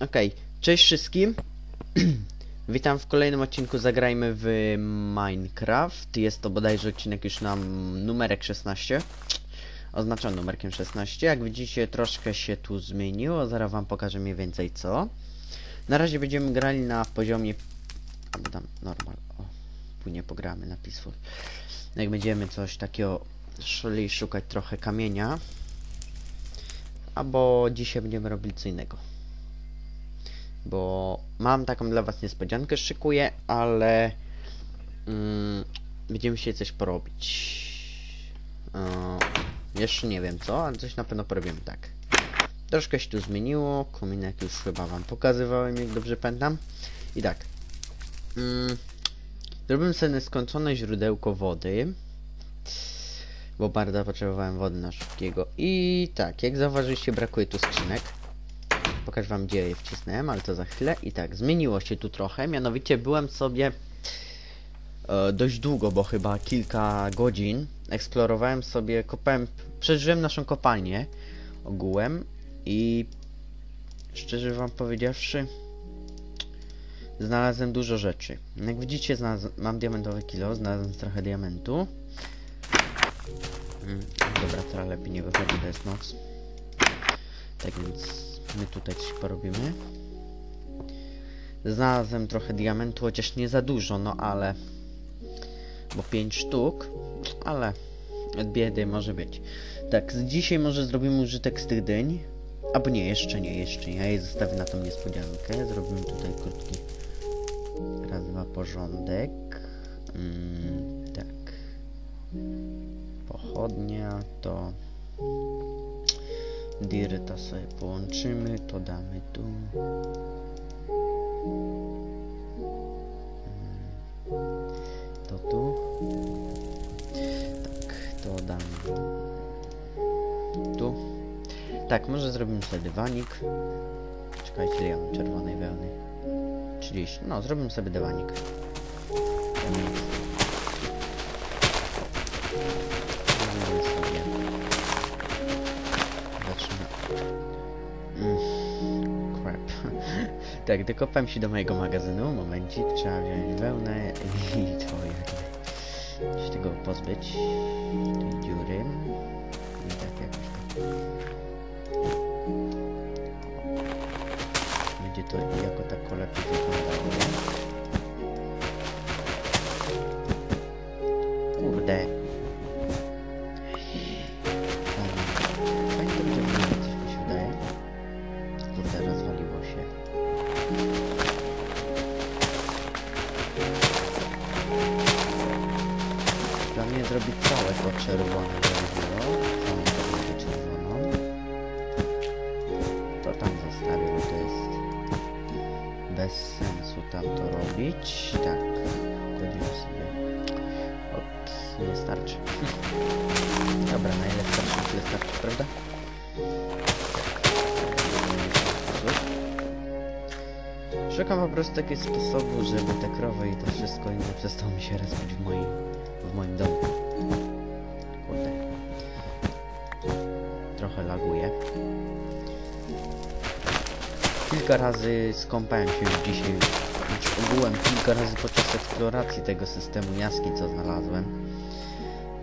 Okej, cześć wszystkim. Witam w kolejnym odcinku Zagrajmy w Minecraft. Jest to bodajże odcinek już na numerek 16. Oznaczam numerkiem 16. Jak widzicie, troszkę się tu zmieniło. Zaraz wam pokażę mniej więcej co. Na razie będziemy grali na poziomie... Tam normal. O, później pogramy na Peaceful. Jak będziemy coś takiego szli szukać trochę kamienia. Albo dzisiaj będziemy robić co innego bo mam taką dla was niespodziankę, szykuję, ale mm, będziemy się coś porobić. Yy, jeszcze nie wiem co, ale coś na pewno porobimy tak. Troszkę się tu zmieniło, kominek już chyba wam pokazywałem, jak dobrze pamiętam. I tak. Mm, zrobimy sobie nieskończone źródełko wody. Bo bardzo potrzebowałem wody na szybkiego. I tak, jak zauważyliście, brakuje tu skrzynek pokażę wam gdzie je wcisnąłem, ale to za chwilę. I tak, zmieniło się tu trochę, mianowicie byłem sobie e, dość długo, bo chyba kilka godzin eksplorowałem sobie, kopałem, przeżyłem naszą kopalnię ogółem i szczerze wam powiedziawszy znalazłem dużo rzeczy. Jak widzicie mam diamentowy kilo, znalazłem trochę diamentu. Mm, dobra, teraz lepiej nie wychodzi, to jest noc. Tak więc my tutaj coś porobimy. Znalazłem trochę diamentu, chociaż nie za dużo, no ale... Bo 5 sztuk, ale od biedy może być. Tak, z dzisiaj może zrobimy użytek z tych dyń. Albo nie, jeszcze nie, jeszcze nie. Ja je zostawię na tą niespodziankę. Zrobimy tutaj krótki raz, dwa porządek. Mm, tak. Pochodnia to Dirta sobie połączymy, to damy tu. To tu. Tak, to damy tu. Tak, może zrobimy sobie dywanik. Czekajcie, ile ja mam czerwonej wełny. 30. No, zrobimy sobie dywanik. Tak, dokopam się do mojego magazynu. Momencik, trzeba wziąć wełnę i to jakby się tego pozbyć. Tej dziury. I tak jakoś tak. Będzie to jako tako lepiej wyglądało. Zrobić całe to czerwone drewno, czerwoną. To tam zostawię, bo to jest bez sensu tam to robić. Tak, godzimy sobie. Ops, nie starczy. Dobra, na ile starczy, tyle starczy, prawda? Szukam po prostu takiego sposobu, żeby te krowy i to wszystko inne przestało mi się rozbić w moim, w moim domu. Kurde. Trochę laguje. Kilka razy skąpałem się już dzisiaj, znaczy ogółem kilka razy podczas eksploracji tego systemu jaski, co znalazłem.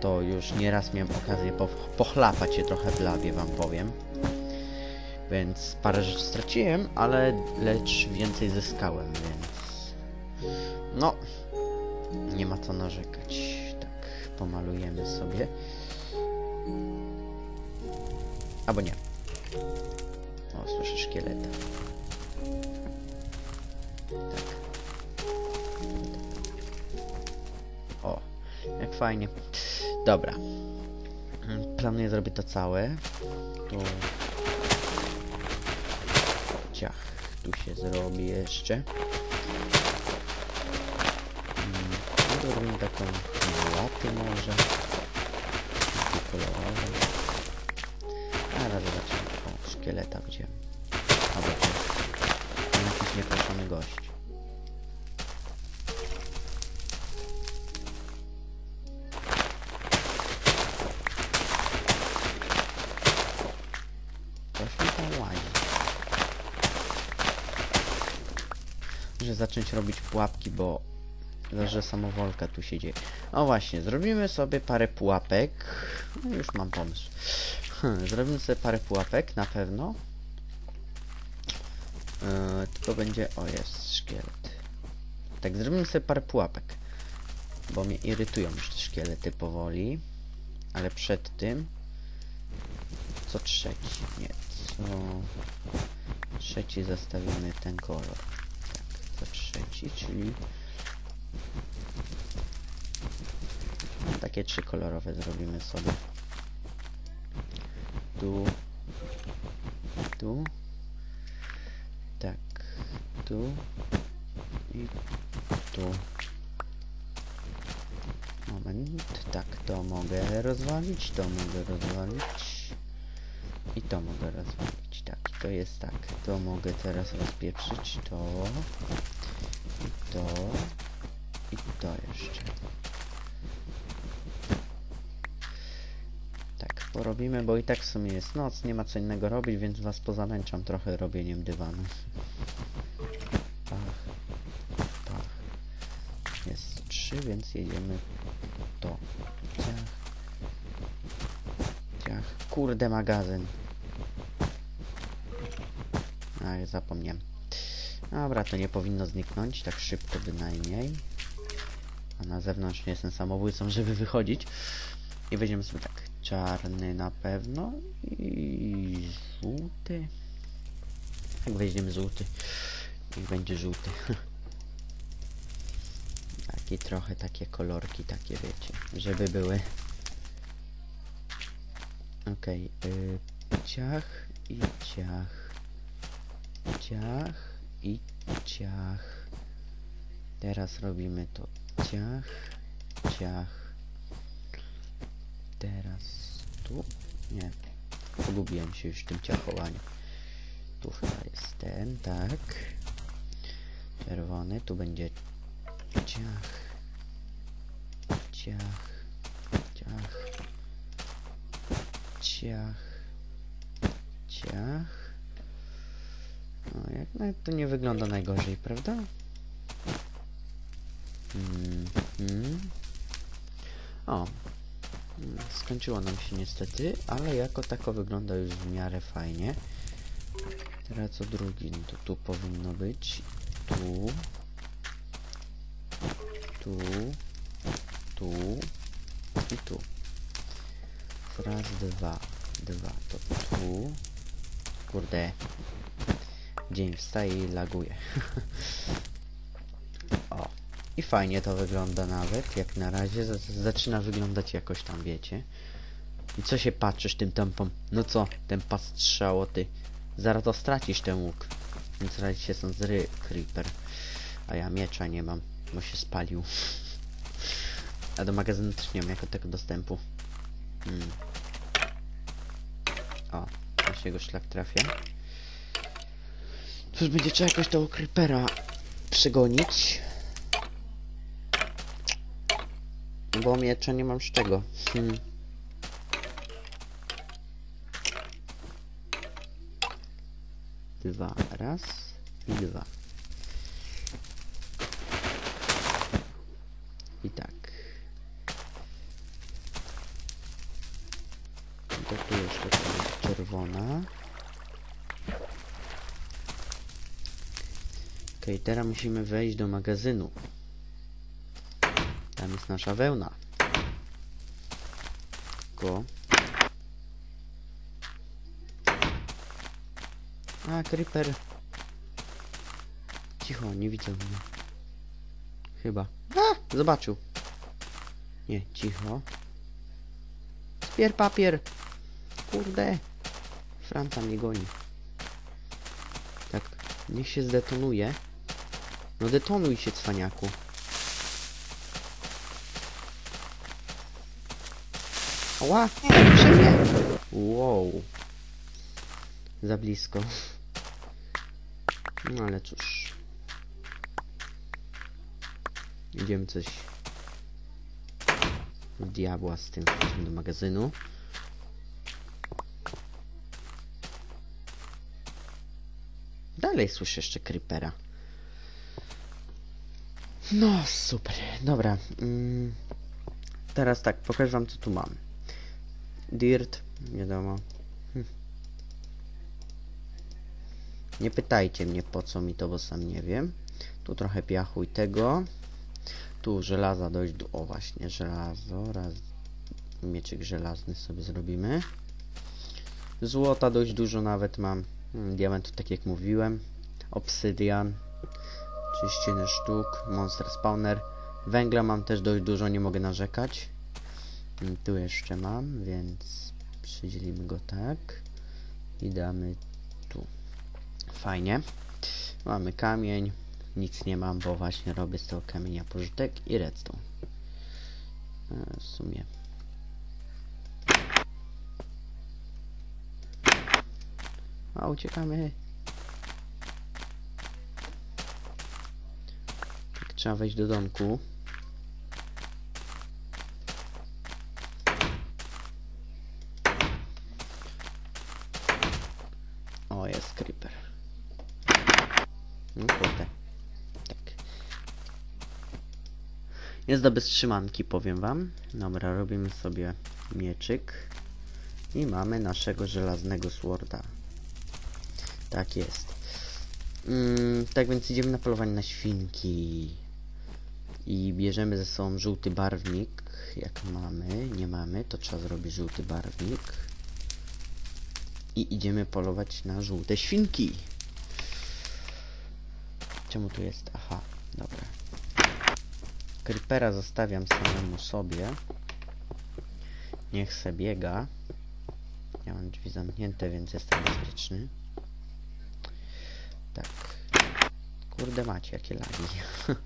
To już nieraz miałem okazję po, pochlapać się trochę w labie, wam powiem. Więc parę rzeczy straciłem, ale lecz więcej zyskałem, więc... No, nie ma co narzekać. Pomalujemy sobie. Albo nie. O, słyszę szkieleta. Tak. O, jak fajnie. Dobra. Planuję zrobić to całe. Tu ciach. Tu się zrobi jeszcze. No zrobimy taką może. Takie kolorowe. A raz zobaczymy. O, szkieleta gdzie. Albo jakiś nieproszony gość. Zacząć robić pułapki, bo za że samowolka tu się dzieje. O właśnie, zrobimy sobie parę pułapek. No już mam pomysł. Hmm, zrobimy sobie parę pułapek, na pewno. Yy, tylko będzie... O, jest szkielet. Tak, zrobimy sobie parę pułapek. Bo mnie irytują już te szkielety powoli. Ale przed tym... Co trzeci? Nie, co... Trzeci zostawimy ten kolor. Tak, co trzeci, czyli... Takie trzy kolorowe zrobimy sobie. Tu. Tu. Tak. Tu. I tu. Moment. Tak, to mogę rozwalić, to mogę rozwalić. I to mogę rozwalić. Tak, to jest tak. To mogę teraz rozpieprzyć. To. I to. I to jeszcze. Tak, porobimy, bo i tak w sumie jest noc, nie ma co innego robić, więc was pozamęczam trochę robieniem dywanu. Pach, pach. Jest trzy, więc jedziemy to. Ciach. Ciach. Kurde, magazyn. A, ja zapomniałem. Dobra, to nie powinno zniknąć, tak szybko bynajmniej. Na zewnątrz nie jestem samobójcą, żeby wychodzić. I weźmiemy sobie tak, czarny na pewno i żółty. Jak weźmiemy żółty, niech będzie żółty. Taki trochę takie kolorki, takie wiecie, żeby były. Okej, okay, ciach i ciach. Ciach i ciach. Teraz robimy to ciach, ciach. Teraz tu? Nie. Pogubiłem się już w tym ciachowaniu. Tu chyba jest ten, tak. Czerwony, tu będzie ciach. Ciach. Ciach. Ciach. Ciach. No, jak nawet to nie wygląda najgorzej, prawda? Mm -hmm. O, skończyło nam się niestety, ale jako tako wygląda już w miarę fajnie. Teraz co drugi, no to tu powinno być, tu, tu, tu i tu. Raz, dwa, dwa, to tu. Kurde. Dzień wstaje i laguje. I fajnie to wygląda nawet, jak na razie. Zaczyna wyglądać jakoś tam, wiecie. I co się patrzysz tym tempom? No co, tempa strzało, ty. Zaraz to stracisz ten łuk. Więc radzić się są zry, creeper. A ja miecza nie mam, bo się spalił. A do magazynu też nie mam jako tego dostępu. Hmm. O, właśnie go szlak trafia. Cóż, będzie trzeba jakoś tego creepera przegonić. Bo miecza nie mam z czego. Hmm. Dwa. Raz i dwa. I tak. To tu jeszcze czerwona. Ok, teraz musimy wejść do magazynu. Nasza wełna. Go. A, creeper. Cicho, nie widzę mnie. Chyba. A, zobaczył. Nie, cicho. Spier papier. Kurde. Franca mnie goni. Tak, niech się zdetonuje. No detonuj się, cwaniaku. Ła! Przemie! Wow. Za blisko. No ale cóż. Idziemy coś w diabła z tym do magazynu. Dalej słyszę jeszcze creepera. No, super. Dobra. Mm. Teraz tak, pokażę wam co tu mam. Dirt, wiadomo. Hm. Nie pytajcie mnie po co mi to, bo sam nie wiem. Tu trochę piachu i tego. Tu żelaza dość du... O właśnie, żelazo. Raz. Mieczyk żelazny sobie zrobimy. Złota dość dużo nawet mam. Mm, Diamentów tak jak mówiłem. Obsydian. 31 sztuk. Monster spawner. Węgla mam też dość dużo, nie mogę narzekać. Mm, Tu jeszcze mam, więc przydzielimy go tak. I damy tu. Fajnie. Mamy kamień. Nic nie mam, bo właśnie robię z tego kamienia pożytek i redstone. E, W sumie. A uciekamy. Tak, trzeba wejść do domku. O, jest creeper. No kurde. Tak. Jest do beztrzymanki, powiem wam. Dobra, robimy sobie mieczyk. I mamy naszego żelaznego sworda. Tak jest. Mm, tak więc idziemy na polowanie na świnki. I bierzemy ze sobą żółty barwnik. Jak mamy, nie mamy, to trzeba zrobić żółty barwnik. I idziemy polować na żółte świnki. Czemu tu jest? Aha, dobra. Creepera zostawiam samemu sobie. Niech se biega. Ja mam drzwi zamknięte, więc jestem bezpieczny. Tak. Kurde macie, jakie lagi.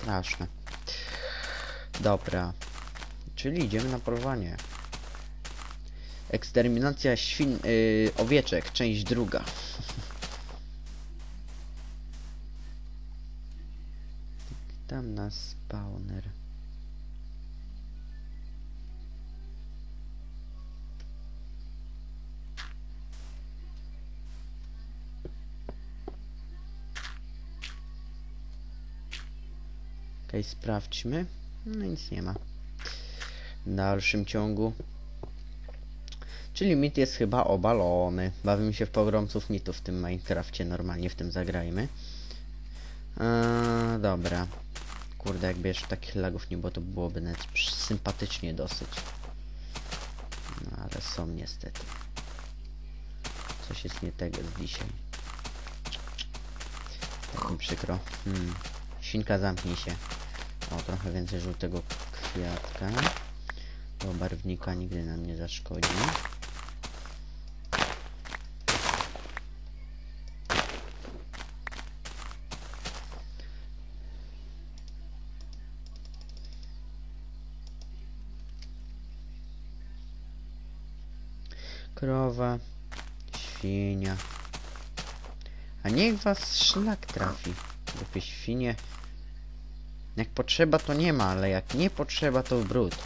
Straszne. Dobra. Czyli idziemy na polowanie. Eksterminacja świn... Yy, owieczek, część druga. Tam na spawner. Okej, sprawdźmy. No nic nie ma. W dalszym ciągu. Czyli mit jest chyba obalony. Bawimy się w pogromców mitów w tym Minecrafcie. Normalnie w tym zagrajmy. Eee, dobra. Kurde, jakby jeszcze takich lagów nie było, to byłoby nawet sympatycznie dosyć. No ale są niestety. Coś jest nie tego dzisiaj. Tak mi przykro. Hmm. Świnka zamknij się. O, trochę więcej żółtego kwiatka. Do barwnika nigdy nam nie zaszkodzi. Krowa, świnia. A niech was szlak trafi. Głupie świnie. Jak potrzeba to nie ma, ale jak nie potrzeba to brud.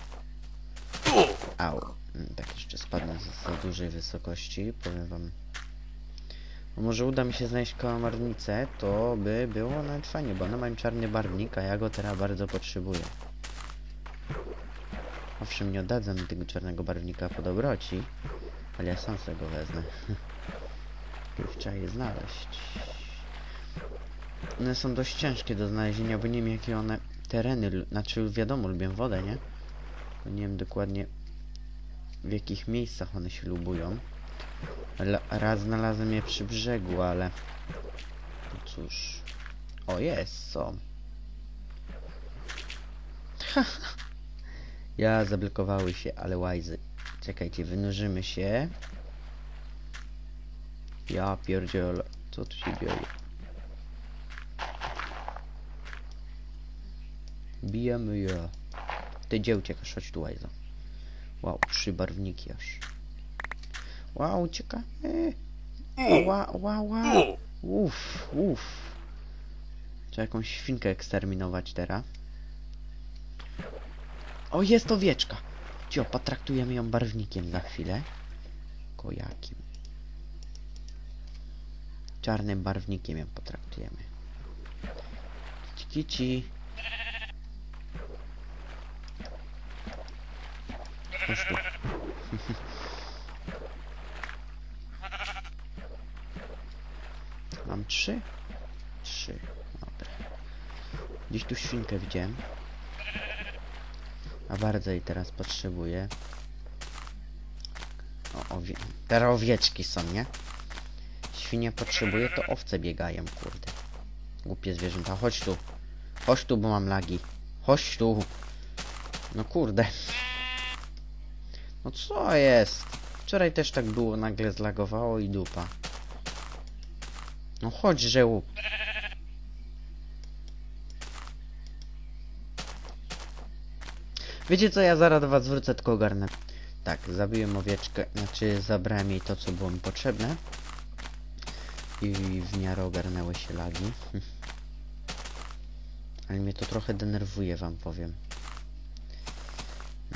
Au. Mm, Tak jeszcze spadnę z za dużej wysokości, powiem wam. No może uda mi się znaleźć kałamarnicę, to by było nawet fajnie, bo ona ma czarny barwnik, a ja go teraz bardzo potrzebuję. Owszem, nie oddadzą mi tego czarnego barwnika po dobroci, ale ja sam sobie go wezmę. Tylko Trzeba je znaleźć. One są dość ciężkie do znalezienia, bo nie wiem jakie one tereny, znaczy wiadomo, lubię wodę, nie? Tylko nie wiem dokładnie w jakich miejscach one się lubują. L raz znalazłem je przy brzegu, ale... No cóż... O, jest, są. ja, zablokowały się, ale łajzy. Czekajcie, wynurzymy się. Ja pierdzielę, co tu się dzieje? Bijemy je. Ty gdzie uciekasz? Chodź tu, łajzo. Wow, trzy barwniki aż. Wow, ucieka. Ła, ła, ła. Uff, uff. Trzeba jakąś świnkę eksterminować teraz. O, jest owieczka. Cio, potraktujemy ją barwnikiem za chwilę. Kojakim. czarnym barwnikiem ją potraktujemy. Kici, kici. Chodź tu. Mam trzy? Trzy. Dobra. Gdzieś tu świnkę widziałem. A bardzo jej teraz potrzebuję. O, owie... Teraz owieczki są, nie? Świnie potrzebuje, to owce biegają, kurde. Głupie zwierzęta. Chodź tu. Chodź tu, bo mam lagi. Chodź tu. No kurde. No co jest? Wczoraj też tak było, nagle zlagowało i dupa. No chodź, żełu. Wiecie co, ja zaraz do was wrócę, tylko ogarnę. Tak, zabiłem owieczkę, znaczy zabrałem jej to, co było mi potrzebne. I w miarę ogarnęły się lagi. Ale mnie to trochę denerwuje, wam powiem.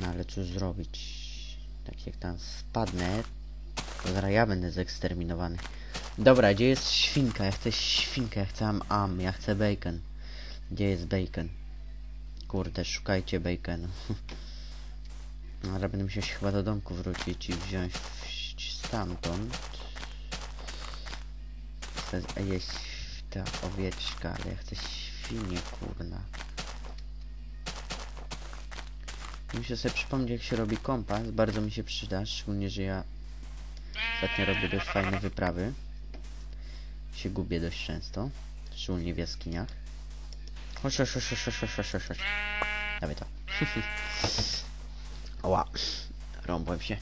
No ale cóż zrobić? Tak jak tam spadnę, to zaraz ja będę zeksterminowany. Dobra, gdzie jest świnka? Ja chcę świnkę, ja chcę am, ja chcę bacon. Gdzie jest bacon? Kurde, szukajcie baconu. Ale będę musiał się chyba do domku wrócić i wziąć stamtąd. Chcę jeść ta owieczka, ale ja chcę świnie, kurna. Muszę sobie przypomnieć, jak się robi kompas. Bardzo mi się przyda, szczególnie, że ja ostatnio robię dość fajne wyprawy. Się gubię dość często, szczególnie w jaskiniach. Chodź, chodź, chodź, chodź, chodź, chodź, chodź, chodź. Dawaj to. Oła. Rąbłem się.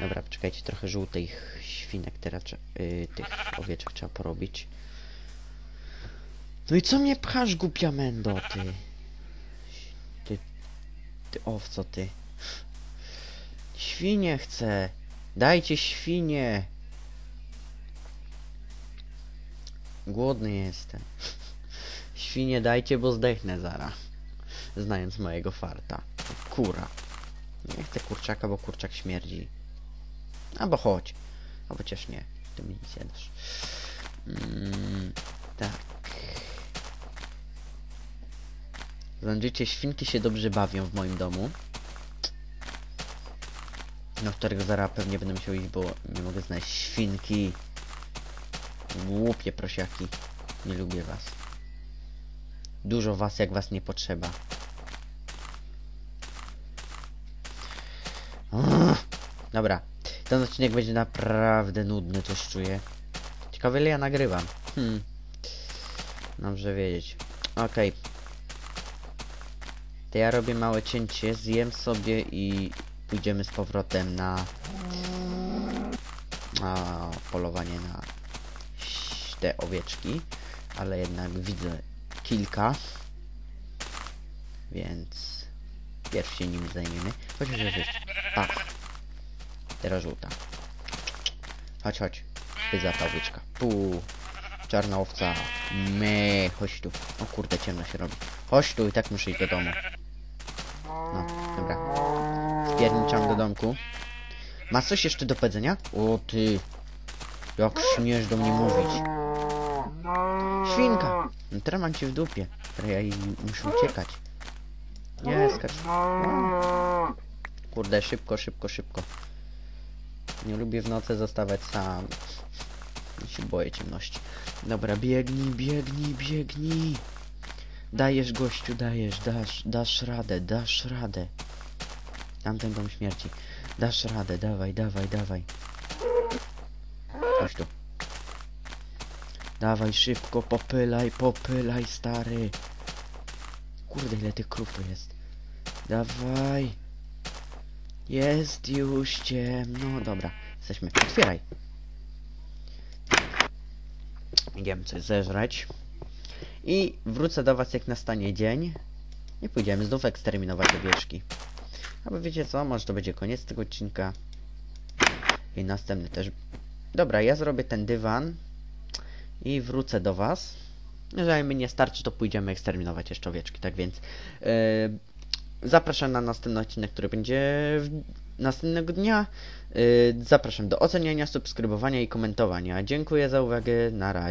Dobra, poczekajcie, trochę żółtych świnek teraz, yy, tych owieczek trzeba porobić. No i co mnie pchasz, głupia mendo, ty? Ty owco, ty. Świnie chcę. Dajcie świnie. Głodny jestem. Świnie dajcie, bo zdechnę zara. Znając mojego farta. Kura. Nie chcę kurczaka, bo kurczak śmierdzi. Albo chodź. A chociaż nie. Ty mi nic nie dasz. Mm, tak. Zandrzycie, świnki się dobrze bawią w moim domu. No, którego zaraz pewnie będę musiał iść, bo nie mogę znaleźć świnki. Głupie prosiaki. Nie lubię was. Dużo was, jak was nie potrzeba. Dobra. Ten odcinek będzie naprawdę nudny, coś czuję. Ciekawe ile ja nagrywam. Hmm. Dobrze wiedzieć. Okej. To ja robię małe cięcie, zjem sobie i pójdziemy z powrotem na, na polowanie na te owieczki. Ale jednak widzę kilka. Więc pierw się nimi zajmiemy. Chodź, chodź, chodź. Pach. Teraz żółta. Chodź, chodź. Ty za ta owieczka. Puu. Czarna owca. Me. Chodź tu. O kurde, ciemno się robi. Chodź tu i tak muszę iść do domu. Dobra. Spierniczam do domku. Masz coś jeszcze do powiedzenia? O ty. Jak śmiesz do mnie mówić. Świnka. No teraz mam cię w dupie. Teraz ja muszę uciekać. Nie, skacz. Kurde, szybko, szybko, szybko. Nie lubię w nocy zostawać sam. Ja się boję ciemności. Dobra, biegnij, biegnij, biegnij. Dajesz, gościu, dajesz, dasz, dasz radę, dasz radę. Tamten dom śmierci. Dasz radę, dawaj, dawaj, dawaj. Chodź tu. Dawaj szybko, popylaj, popylaj, stary. Kurde, ile tych krów tu jest. Dawaj. Jest już ciemno. Dobra, jesteśmy. Otwieraj. Idziemy coś zeżreć. I wrócę do was jak nastanie dzień. I pójdziemy znów eksterminować owieczki. Albo wiecie co, może to będzie koniec tego odcinka. I następny też. Dobra, ja zrobię ten dywan. I wrócę do was. Jeżeli mi nie starczy, to pójdziemy eksterminować jeszcze owieczki. Tak więc yy, zapraszam na następny odcinek, który będzie w następnego dnia. Yy, zapraszam do oceniania, subskrybowania i komentowania. Dziękuję za uwagę. Na razie.